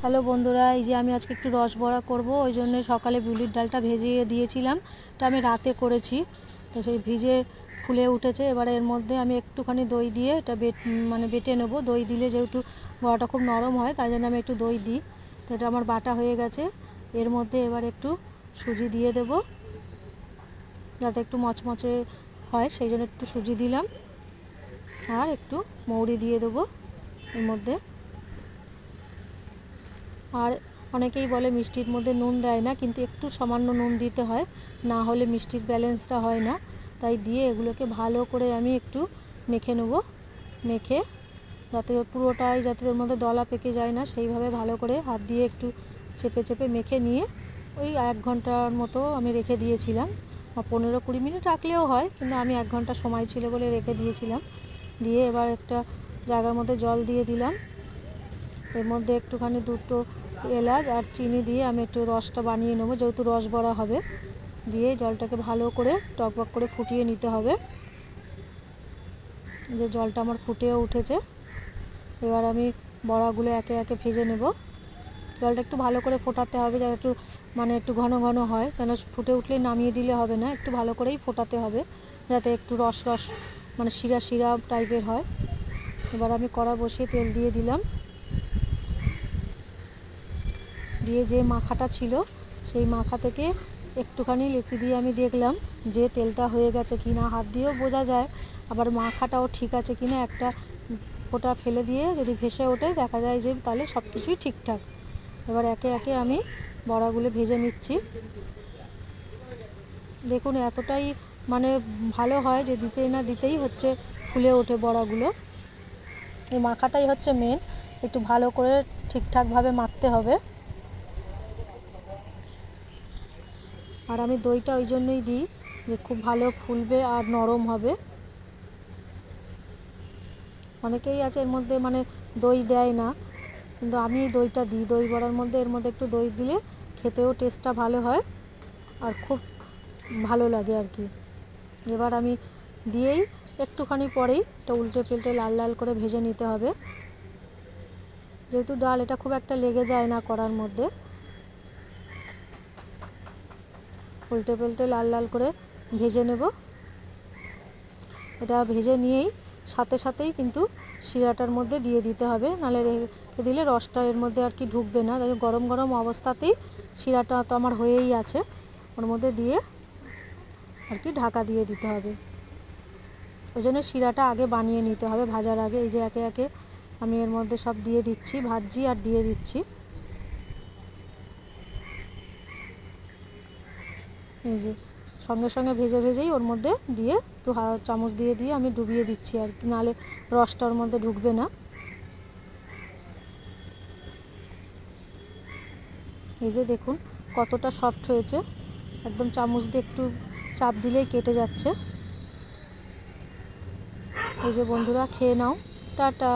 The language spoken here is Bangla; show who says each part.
Speaker 1: হ্যালো বন্ধুরা, এই যে আমি আজকে একটু রস বড়া করব, ওই জন্য সকালে বিউলির ডালটা ভেজিয়ে দিয়েছিলাম এটা আমি রাতে করেছি। তো সেই ভিজে ফুলে উঠেছে, এবারে এর মধ্যে আমি একটুখানি দই দিয়ে এটা বেট মানে বেটে নেব। দই দিলে যেহেতু বড়াটা খুব নরম হয়, তাই জন্য আমি একটু দই দিই। তো এটা আমার বাটা হয়ে গেছে, এর মধ্যে এবার একটু সুজি দিয়ে দেব, যাতে একটু মচমচে হয়, সেই জন্য একটু সুজি দিলাম। আর একটু মৌরি দিয়ে দেবো, এর মধ্যে। আর অনেকেই বলে মিষ্টির মধ্যে নুন দেয় না, কিন্তু একটু সামান্য নুন দিতে হয়, না হলে মিষ্টির ব্যালেন্সটা হয় না। তাই দিয়ে এগুলোকে ভালো করে আমি একটু মেখে নেব, মেখে যাতে পুরোটাই যাতে ওর মধ্যে দলা পেকে যায় না, সেইভাবে ভালো করে হাত দিয়ে একটু চেপে চেপে মেখে নিয়ে ওই এক ঘণ্টার মতো আমি রেখে দিয়েছিলাম। পনেরো কুড়ি মিনিট রাখলেও হয়, কিন্তু আমি এক ঘণ্টা সময় ছিল বলে রেখে দিয়েছিলাম। দিয়ে এবার একটা জায়গার মধ্যে জল দিয়ে দিলাম। এর মধ্যে একটুখানি দুটো এলাচ আর চিনি দিয়ে আমি একটু রসটা বানিয়ে নেব, যেহেতু রস বড়া হবে। দিয়ে জলটাকে ভালো করে টকবক করে ফুটিয়ে নিতে হবে। যে জলটা আমার ফুটেও উঠেছে, এবার আমি বড়াগুলো একে একে ভেজে নেব। জলটা একটু ভালো করে ফোটাতে হবে যাতে একটু মানে একটু ঘন ঘন হয় কেন ফুটে উঠলেই নামিয়ে দিলে হবে না, একটু ভালো করেই ফোটাতে হবে, যাতে একটু রস রস মানে শিরা শিরা টাইপের হয়। এবার আমি কড়া বসিয়ে তেল দিয়ে দিলাম। দিয়ে যে মাখাটা ছিল, সেই মাখা থেকে একটুখানি লেচি দিয়ে আমি দেখলাম যে তেলটা হয়ে গেছে কি না হাত দিয়েও বোঝা যায়, আবার মাখাটাও ঠিক আছে কি না একটা ফোঁটা ফেলে দিয়ে যদি ভেসে ওঠে, দেখা যায় যে তাহলে সব কিছুই ঠিকঠাক। এবার একে একে আমি বড়াগুলো ভেজে নিচ্ছি। দেখুন এতটাই মানে ভালো হয় যে দিতেই না দিতেই হচ্ছে ফুলে ওঠে বড়াগুলো। এই মাখাটাই হচ্ছে মেন একটু ভালো করে ঠিকঠাকভাবে মাখতে হবে। আর আমি দইটা ওই জন্যই দিই যে খুব ভালো ফুলবে আর নরম হবে। অনেকেই আছে এর মধ্যে মানে দই দেয় না, কিন্তু আমি দইটা দিই। দই বড়ার মধ্যে এর মধ্যে একটু দই দিলে খেতেও টেস্টটা ভালো হয় আর খুব ভালো লাগে আর কি। এবার আমি দিয়েই একটুখানি পরেই এটা উল্টে পেল্টে লাল লাল করে ভেজে নিতে হবে। যেহেতু ডাল এটা খুব একটা লেগে যায় না করার মধ্যে। উল্টে পাল্টে লাল লাল করে ভেজে নেব। এটা ভেজে নিয়েই সাথে সাথেই কিন্তু শিরাটার মধ্যে দিয়ে দিতে হবে নাহলে রেখে দিলে রসটা এর মধ্যে আর কি ঢুকবে না। তাই গরম গরম অবস্থাতেই শিরাটা তো আমার হয়েই আছে, ওর মধ্যে দিয়ে আর কি ঢাকা দিয়ে দিতে হবে। ওই জন্য শিরাটা আগে বানিয়ে নিতে হবে ভাজার আগে। এই যে একে একে আমি এর মধ্যে সব দিয়ে দিচ্ছি, ভাজছি আর দিয়ে দিচ্ছি। এই যে, সঙ্গে সঙ্গে ভেজে ভেজেই ওর মধ্যে দিয়ে একটু চামচ দিয়ে দিয়ে আমি ডুবিয়ে দিচ্ছি আর কি, নাহলে রসটা ওর মধ্যে ঢুকবে না। এই যে দেখুন কতটা সফট হয়েছে, একদম চামচ দিয়ে একটু চাপ দিলেই কেটে যাচ্ছে। এই যে বন্ধুরা, খেয়ে নাও। টাটা!